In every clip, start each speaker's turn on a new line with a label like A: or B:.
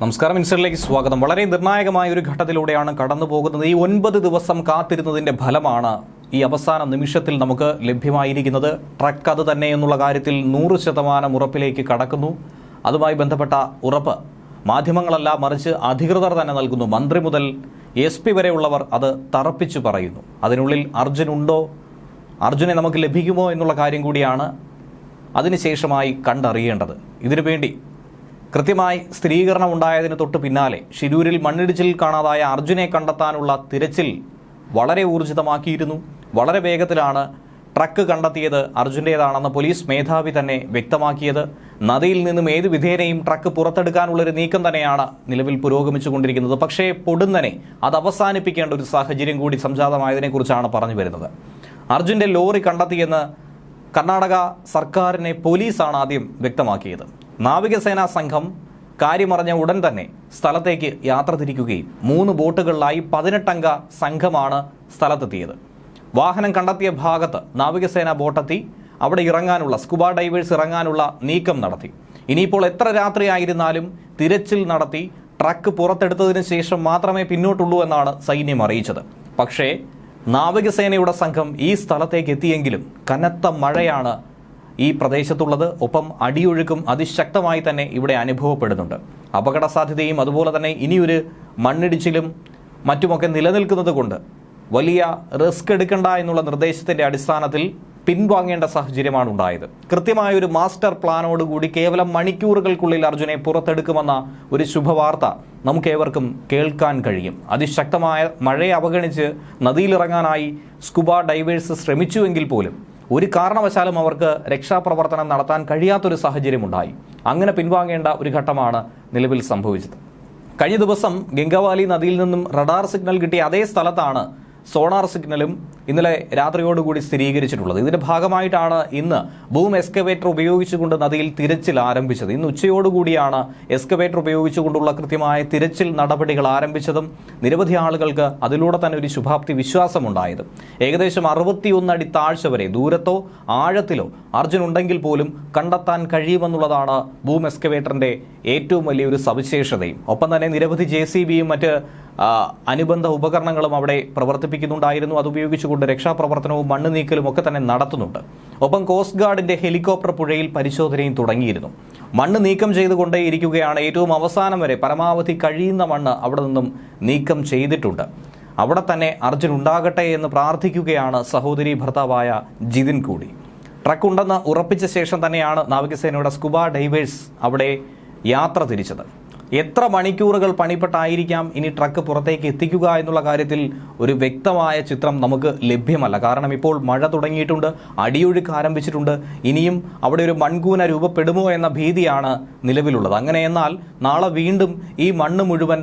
A: നമസ്കാരം ഇൻസ്റ്ററിലേക്ക് സ്വാഗതം. വളരെ നിർണായകമായ ഒരു ഘട്ടത്തിലൂടെയാണ് കടന്നു പോകുന്നത് ഈ ഒൻപത് ദിവസം കാത്തിരുന്നതിന്റെ ഫലമാണ് ഈ അവസാന നിമിഷത്തിൽ നമുക്ക് ലഭ്യമായിരിക്കുന്നത്. ട്രക്ക് അത് തന്നെ എന്നുള്ള കാര്യത്തിൽ നൂറ് ശതമാനം ഉറപ്പിലേക്ക് കടക്കുന്നു. അതുമായി ബന്ധപ്പെട്ട ഉറപ്പ് മാധ്യമങ്ങളല്ല മറിച്ച് അധികൃതർ തന്നെ നൽകുന്നു. മന്ത്രി മുതൽ എസ് പി വരെയുള്ളവർ അത് തറപ്പിച്ചു പറയുന്നു. അതിനുള്ളിൽ അർജുൻ ഉണ്ടോ? അർജുനെ നമുക്ക് ലഭിക്കുമോ എന്നുള്ള കാര്യം കൂടിയാണ് അതിനുശേഷമായി കണ്ടറിയേണ്ടത്. ഇതിനുവേണ്ടി കൃത്യമായി സ്ഥിരീകരണം ഉണ്ടായതിന് തൊട്ട് പിന്നാലെ ഷിരൂരിൽ മണ്ണിടിച്ചിൽ കാണാതായ അർജുനെ കണ്ടെത്താനുള്ള തിരച്ചിൽ വളരെ ഊർജിതമാക്കിയിരുന്നു. വളരെ വേഗത്തിലാണ് ട്രക്ക് കണ്ടെത്തിയത് അർജുന്റേതാണെന്ന് പോലീസ് മേധാവി തന്നെ വ്യക്തമാക്കിയത്. നദിയിൽ നിന്നും ഏത് വിധേനയും ട്രക്ക് പുറത്തെടുക്കാനുള്ളൊരു നീക്കം തന്നെയാണ് നിലവിൽ പുരോഗമിച്ചുകൊണ്ടിരിക്കുന്നത്. പക്ഷേ പൊടുന്നനെ അത് അവസാനിപ്പിക്കേണ്ട ഒരു സാഹചര്യം കൂടി സംജാതമായതിനെക്കുറിച്ചാണ് പറഞ്ഞു വരുന്നത്. അർജുന്റെ ലോറി കണ്ടെത്തിയെന്ന് കർണാടക സർക്കാരിനെ പോലീസാണ് ആദ്യം വ്യക്തമാക്കിയത്. നാവികസേനാ സംഘം കാര്യമറിഞ്ഞ ഉടൻ തന്നെ സ്ഥലത്തേക്ക് യാത്ര തിരിക്കുകയും മൂന്ന് ബോട്ടുകളിലായി പതിനെട്ടംഗ സംഘമാണ് സ്ഥലത്തെത്തിയത്. വാഹനം കണ്ടെത്തിയ ഭാഗത്ത് നാവികസേന ബോട്ടെത്തി അവിടെ ഇറങ്ങാനുള്ള സ്കുബ ഡൈവേഴ്സ് ഇറങ്ങാനുള്ള നീക്കം നടത്തി. ഇനിയിപ്പോൾ എത്ര രാത്രിയായിരുന്നാലും തിരച്ചിൽ നടത്തി ട്രക്ക് പുറത്തെടുത്തതിന് ശേഷം മാത്രമേ പിന്നോട്ടുള്ളൂ എന്നാണ് സൈന്യം അറിയിച്ചത്. പക്ഷേ നാവികസേനയുടെ സംഘം ഈ സ്ഥലത്തേക്ക് എത്തിയെങ്കിലും കനത്ത മഴയാണ് ഈ പ്രദേശത്തുള്ളത് ഒപ്പം അടിയൊഴുക്കും അതിശക്തമായി തന്നെ ഇവിടെ അനുഭവപ്പെടുന്നുണ്ട്. അപകട സാധ്യതയും അതുപോലെ തന്നെ ഇനിയൊരു മണ്ണിടിച്ചിലും മറ്റുമൊക്കെ നിലനിൽക്കുന്നത് കൊണ്ട് വലിയ റിസ്ക് എടുക്കണ്ട എന്നുള്ള നിർദ്ദേശത്തിന്റെ അടിസ്ഥാനത്തിൽ പിൻവാങ്ങേണ്ട സാഹചര്യമാണ് ഉണ്ടായത്. കൃത്യമായ ഒരു മാസ്റ്റർ പ്ലാനോടുകൂടി കേവലം മണിക്കൂറുകൾക്കുള്ളിൽ അർജുനെ പുറത്തെടുക്കുമെന്ന ഒരു ശുഭവാർത്ത നമുക്കേവർക്കും കേൾക്കാൻ കഴിയും. അതിശക്തമായ മഴയെ അവഗണിച്ച് നദിയിലിറങ്ങാനായി സ്കുബ ഡൈവേഴ്സ് ശ്രമിച്ചുവെങ്കിൽ പോലും ഒരു കാരണവശാലും അവർക്ക് രക്ഷാപ്രവർത്തനം നടത്താൻ കഴിയാത്തൊരു സാഹചര്യമുണ്ടായി. അങ്ങനെ പിൻവാങ്ങേണ്ട ഒരു ഘട്ടമാണ് നിലവിൽ സംഭവിച്ചത്. കഴിഞ്ഞ ദിവസം ഗംഗവാലി നദിയിൽ നിന്നും റഡാർ സിഗ്നൽ കിട്ടിയ അതേ സ്ഥലത്താണ് സോണാർ സിഗ്നലും ഇന്നലെ രാത്രിയോടുകൂടി സ്ഥിരീകരിച്ചിട്ടുള്ളത്. ഇതിന്റെ ഭാഗമായിട്ടാണ് ഇന്ന് ബൂം എസ്കവേറ്റർ ഉപയോഗിച്ചുകൊണ്ട് നദിയിൽ തിരച്ചിൽ ആരംഭിച്ചത്. ഇന്ന് ഉച്ചയോടുകൂടിയാണ് എസ്കവേറ്റർ ഉപയോഗിച്ചുകൊണ്ടുള്ള കൃത്യമായ തിരച്ചിൽ നടപടികൾ ആരംഭിച്ചതും നിരവധി ആളുകൾക്ക് അതിലൂടെ തന്നെ ഒരു ശുഭാപ്തി വിശ്വാസമുണ്ടായത്. ഏകദേശം അറുപത്തിയൊന്ന് അടി താഴ്ച വരെ ദൂരത്തോ ആഴത്തിലോ അർജുൻ ഉണ്ടെങ്കിൽ പോലും കണ്ടെത്താൻ കഴിയുമെന്നുള്ളതാണ് ബൂം എസ്കവേറ്ററിന്റെ ഏറ്റവും വലിയൊരു സവിശേഷതയും. ഒപ്പം തന്നെ നിരവധി ജെ സി ബിയും മറ്റ് അനുബന്ധ ഉപകരണങ്ങളും അവിടെ പ്രവർത്തിപ്പിക്കുന്നുണ്ടായിരുന്നു. അത് ഉപയോഗിച്ചുകൊണ്ട് രക്ഷാപ്രവർത്തനവും മണ്ണ് നീക്കലും ഒക്കെ തന്നെ നടത്തുന്നുണ്ട്. ഒപ്പം കോസ്റ്റ് ഗാർഡിന്റെ ഹെലികോപ്റ്റർ പുഴയിൽ പരിശോധനയും തുടങ്ങിയിരുന്നു. മണ്ണ് നീക്കം ചെയ്തുകൊണ്ടേ ഇരിക്കുകയാണ് ഏറ്റവും അവസാനം വരെ. പരമാവധി കഴിയുന്ന മണ്ണ് അവിടെ നിന്നും നീക്കം ചെയ്തിട്ടുണ്ട്. അവിടെ തന്നെ അർജുൻ ഉണ്ടാകട്ടെ എന്ന് പ്രാർത്ഥിക്കുകയാണ് സഹോദരി ഭർത്താവായ ജിതിൻ കൂടി. ട്രക്ക് ഉണ്ടെന്ന് ഉറപ്പിച്ച ശേഷം തന്നെയാണ് നാവികസേനയുടെ സ്കുബ ഡൈവേഴ്സ് അവിടെ യാത്ര തിരിച്ചത്. എത്ര മണിക്കൂറുകൾ പണിപ്പെട്ടായിരിക്കാം ഇനി ട്രക്ക് പുറത്തേക്ക് എത്തിക്കുക എന്നുള്ള കാര്യത്തിൽ ഒരു വ്യക്തമായ ചിത്രം നമുക്ക് ലഭ്യമല്ല. കാരണം ഇപ്പോൾ മഴ തുടങ്ങിയിട്ടുണ്ട് അടിയൊഴുക്ക് ആരംഭിച്ചിട്ടുണ്ട്. ഇനിയും അവിടെ ഒരു മൺകൂന രൂപപ്പെടുമോ എന്ന ഭീതിയാണ് നിലവിലുള്ളത്. അങ്ങനെ എന്നാൽ നാളെ വീണ്ടും ഈ മണ്ണ് മുഴുവൻ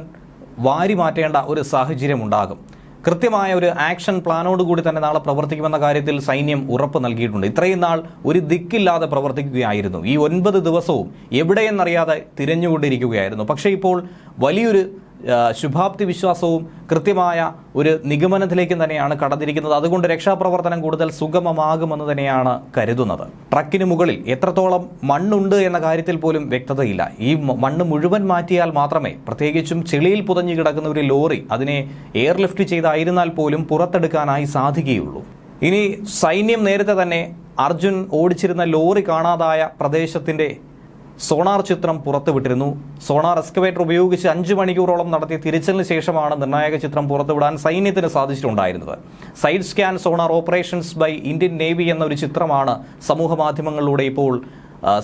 A: വാരി മാറ്റേണ്ട ഒരു സാഹചര്യം ഉണ്ടാകും. കൃത്യമായ ഒരു ആക്ഷൻ പ്ലാനോടുകൂടി തന്നെ നാളെ പ്രവർത്തിക്കുമെന്ന കാര്യത്തിൽ സൈന്യം ഉറപ്പ് നൽകിയിട്ടുണ്ട്. ഇത്രയും നാൾ ഒരു ദിക്കില്ലാതെ പ്രവർത്തിക്കുകയായിരുന്നു. ഈ ഒൻപത് ദിവസവും എവിടെയെന്നറിയാതെ തിരഞ്ഞുകൊണ്ടിരിക്കുകയായിരുന്നു. പക്ഷേ ഇപ്പോൾ വലിയൊരു ശുഭാപ്തി വിശ്വാസവും കൃത്യമായ ഒരു നിഗമനത്തിലേക്കും തന്നെയാണ് കടന്നിരിക്കുന്നത്. അതുകൊണ്ട് രക്ഷാപ്രവർത്തനം കൂടുതൽ സുഗമമാകുമെന്ന് തന്നെയാണ് കരുതുന്നത്. ട്രക്കിന് മുകളിൽ എത്രത്തോളം മണ്ണുണ്ട് എന്ന കാര്യത്തിൽ പോലും വ്യക്തതയില്ല. ഈ മണ്ണ് മുഴുവൻ മാറ്റിയാൽ മാത്രമേ പ്രത്യേകിച്ചും ചെളിയിൽ പുതഞ്ഞു കിടക്കുന്ന ഒരു ലോറി അതിനെ എയർലിഫ്റ്റ് ചെയ്തായിരുന്നാൽ പോലും പുറത്തെടുക്കാനായി സാധിക്കുകയുള്ളൂ. ഇനി സൈന്യം നേരത്തെ തന്നെ അർജുൻ ഓടിച്ചിരുന്ന ലോറി കാണാതായ പ്രദേശത്തിന്റെ സോണാർ ചിത്രം പുറത്തുവിട്ടിരുന്നു സോണാർ എക്സ്കവേറ്റർ ഉപയോഗിച്ച് അഞ്ച് മണിക്കൂറോളം നടത്തിയ തിരച്ചിലിന് ശേഷമാണ് നിർണായക ചിത്രം പുറത്തുവിടാൻ സൈന്യത്തിന് സാധിച്ചിട്ടുണ്ടായിരുന്നത്. Side scan sonar operations by Indian navy എന്ന ഒരു ചിത്രമാണ് സമൂഹ മാധ്യമങ്ങളിലൂടെ ഇപ്പോൾ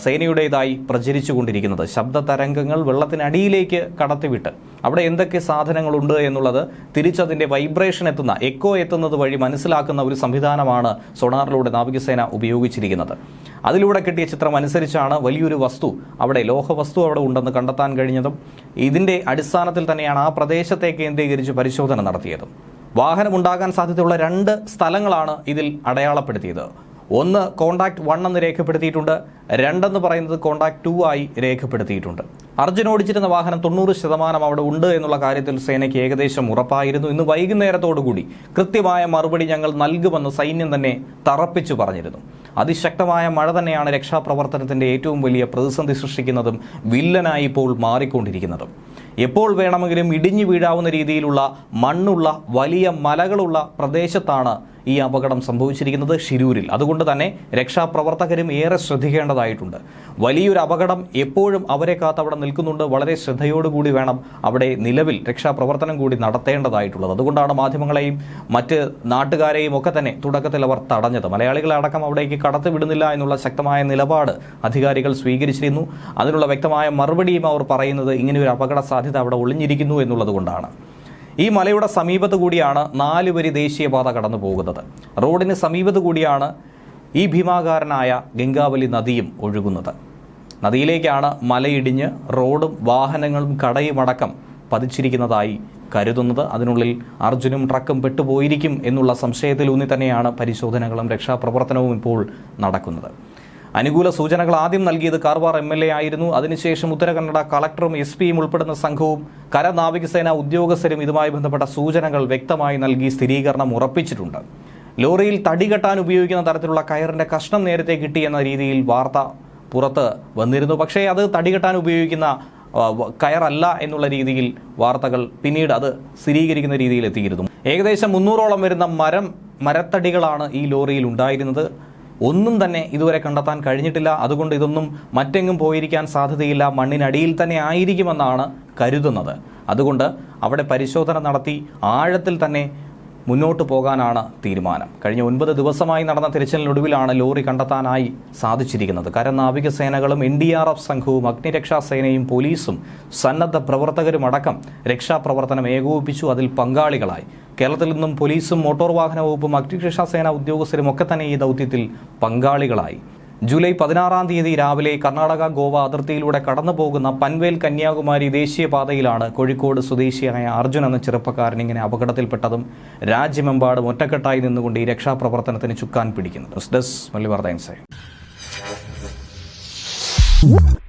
A: സേനയുടേതായി പ്രചരിച്ചുകൊണ്ടിരിക്കുന്നത്. ശബ്ദ തരംഗങ്ങൾ വെള്ളത്തിനടിയിലേക്ക് കടത്തിവിട്ട്. അവിടെ എന്തൊക്കെ സാധനങ്ങളുണ്ട് എന്നുള്ളത് തിരിച്ചതിന്റെ വൈബ്രേഷൻ എത്തുന്ന എക്കോ എത്തുന്നത് വഴി മനസ്സിലാക്കുന്ന ഒരു സംവിധാനമാണ് സോണാറിലൂടെ നാവികസേന ഉപയോഗിച്ചിരിക്കുന്നത്. അതിലൂടെ കിട്ടിയ ചിത്രം അനുസരിച്ചാണ് വലിയൊരു വസ്തു അവിടെ ലോഹവസ്തു അവിടെ ഉണ്ടെന്ന് കണ്ടെത്താൻ കഴിഞ്ഞതും ഇതിന്റെ അടിസ്ഥാനത്തിൽ തന്നെയാണ് ആ പ്രദേശത്തെ കേന്ദ്രീകരിച്ച് പരിശോധന നടത്തിയതും. വാഹനമുണ്ടാകാൻ സാധ്യതയുള്ള രണ്ട് സ്ഥലങ്ങളാണ് ഇതിൽ അടയാളപ്പെടുത്തിയത്. ഒന്ന് കോണ്ടാക്ട് വൺ എന്ന് രേഖപ്പെടുത്തിയിട്ടുണ്ട് രണ്ടെന്ന് പറയുന്നത് കോണ്ടാക്ട് ടു ആയി രേഖപ്പെടുത്തിയിട്ടുണ്ട്. അർജുൻ ഓടിച്ചിരുന്ന വാഹനം തൊണ്ണൂറ് ശതമാനം അവിടെ ഉണ്ട് എന്നുള്ള കാര്യത്തിൽ സേനയ്ക്ക് ഏകദേശം ഉറപ്പായിരുന്നു. ഇന്ന് വൈകുന്നേരത്തോടുകൂടി കൃത്യമായ മറുപടി ഞങ്ങൾ നൽകുമെന്ന് സൈന്യം തന്നെ തറപ്പിച്ചു പറഞ്ഞിരുന്നു. അതിശക്തമായ മഴ തന്നെയാണ് രക്ഷാപ്രവർത്തനത്തിന്റെ ഏറ്റവും വലിയ പ്രതിസന്ധി സൃഷ്ടിക്കുന്നതും വില്ലനായി ഇപ്പോൾ മാറിക്കൊണ്ടിരിക്കുന്നതും. എപ്പോൾ വേണമെങ്കിലും ഇടിഞ്ഞു വീഴാവുന്ന രീതിയിലുള്ള മണ്ണുള്ള വലിയ മലകളുള്ള പ്രദേശത്താണ് ഈ അപകടം സംഭവിച്ചിരിക്കുന്നത് ഷിരൂരിൽ അതുകൊണ്ട് തന്നെ രക്ഷാപ്രവർത്തകരും ഏറെ ശ്രദ്ധിക്കേണ്ടതായിട്ടുണ്ട്. വലിയൊരു അപകടം എപ്പോഴും അവരെ കാത്ത് അവിടെ നിൽക്കുന്നുണ്ട്. വളരെ ശ്രദ്ധയോടുകൂടി വേണം അവിടെ നിലവിൽ രക്ഷാപ്രവർത്തനം കൂടി നടത്തേണ്ടതായിട്ടുള്ളത്. അതുകൊണ്ടാണ് മാധ്യമങ്ങളെയും മറ്റ് നാട്ടുകാരെയും ഒക്കെ തന്നെ തുടക്കത്തിൽ അവർ തടഞ്ഞത്. മലയാളികളെ അടക്കം അവിടേക്ക് കടത്തിവിടുന്നില്ല എന്നുള്ള ശക്തമായ നിലപാട് അധികാരികൾ സ്വീകരിച്ചിരുന്നു. അതിനുള്ള വ്യക്തമായ മറുപടിയും അവർ പറയുന്നത് ഇങ്ങനെ ഒരു അപകട സാധ്യത അവിടെ ഒളിഞ്ഞിരിക്കുന്നു എന്നുള്ളത് കൊണ്ടാണ്. ഈ മലയുടെ സമീപത്ത് കൂടിയാണ് നാലുവരി ദേശീയപാത കടന്നു പോകുന്നത്. റോഡിന് സമീപത്ത് കൂടിയാണ് ഈ ഭീമാകാരനായ ഗംഗാവലി നദിയും ഒഴുകുന്നത്. നദിയിലേക്കാണ് മലയിടിഞ്ഞ് റോഡും വാഹനങ്ങളും കടയും അടക്കം പതിച്ചിരിക്കുന്നതായി കരുതുന്നത്. അതിനുള്ളിൽ അർജുനും ട്രക്കും പെട്ടുപോയിരിക്കും എന്നുള്ള സംശയത്തിലൂന്നി തന്നെയാണ് പരിശോധനകളും രക്ഷാപ്രവർത്തനവും ഇപ്പോൾ നടക്കുന്നത്. അനുകൂല സൂചനകൾ ആദ്യം നൽകിയത് കാർവാർ എം എൽ എ ആയിരുന്നു. അതിനുശേഷം ഉത്തരകന്നഡ കളക്ടറും എസ് പിയും ഉൾപ്പെടുന്ന സംഘവും കരനാവികസേന ഉദ്യോഗസ്ഥരും ഇതുമായി ബന്ധപ്പെട്ട സൂചനകൾ വ്യക്തമായി നൽകി സ്ഥിരീകരണം ഉറപ്പിച്ചിട്ടുണ്ട്. ലോറിയിൽ തടി കെട്ടാൻ ഉപയോഗിക്കുന്ന തരത്തിലുള്ള കയറിന്റെ കഷ്ണം നേരത്തെ കിട്ടി എന്ന രീതിയിൽ വാർത്ത പുറത്ത് വന്നിരുന്നു. പക്ഷേ അത് തടി കെട്ടാൻ ഉപയോഗിക്കുന്ന കയറല്ല എന്നുള്ള രീതിയിൽ വാർത്തകൾ പിന്നീട് അത് സ്ഥിരീകരിക്കുന്ന രീതിയിൽ എത്തിയിരുന്നു. ഏകദേശം മുന്നൂറോളം വരുന്ന മരം മരത്തടികളാണ് ഈ ലോറിയിൽ ഉണ്ടായിരുന്നത്. ഒന്നും തന്നെ ഇതുവരെ കണ്ടെത്താൻ കഴിഞ്ഞിട്ടില്ല. അതുകൊണ്ട് ഇതൊന്നും മറ്റെങ്ങും പോയിരിക്കാൻ സാധ്യതയില്ല. മണ്ണിനടിയിൽ തന്നെ ആയിരിക്കുമെന്നാണ് കരുതുന്നത്. അതുകൊണ്ട് അവിടെ പരിശോധന നടത്തി ആഴത്തിൽ തന്നെ മുന്നോട്ട് പോകാനാണ് തീരുമാനം. കഴിഞ്ഞ ഒൻപത് ദിവസമായി നടന്ന തിരച്ചിലിനൊടുവിലാണ് ലോറി കണ്ടെത്താനായി സാധിച്ചിരിക്കുന്നത്. കരനാവിക സേനകളും എൻ ഡി ആർ എഫ് സംഘവും അഗ്നിരക്ഷാ സേനയും പോലീസും സന്നദ്ധ പ്രവർത്തകരും അടക്കം രക്ഷാപ്രവർത്തനം ഏകോപിപ്പിച്ചു. അതിൽ പങ്കാളികളായി കേരളത്തിൽ നിന്നും പോലീസും മോട്ടോർ വാഹന വകുപ്പും അഗ്നിരക്ഷാ സേന ഉദ്യോഗസ്ഥരും ഒക്കെ തന്നെ ഈ ദൗത്യത്തിൽ പങ്കാളികളായി. ജൂലൈ പതിനാറാം തീയതി രാവിലെ കർണാടക ഗോവ അതിർത്തിയിലൂടെ കടന്നു പോകുന്ന പൻവേൽ കന്യാകുമാരി ദേശീയപാതയിലാണ് കോഴിക്കോട് സ്വദേശിയായ അർജുൻ എന്ന ചെറുപ്പക്കാരൻ ഇങ്ങനെ അപകടത്തിൽപ്പെട്ടതും രാജ്യമെമ്പാടും ഒറ്റക്കെട്ടായി നിന്നുകൊണ്ട് ഈ രക്ഷാപ്രവർത്തനത്തിന് ചുക്കാൻ പിടിക്കുന്നു. News desk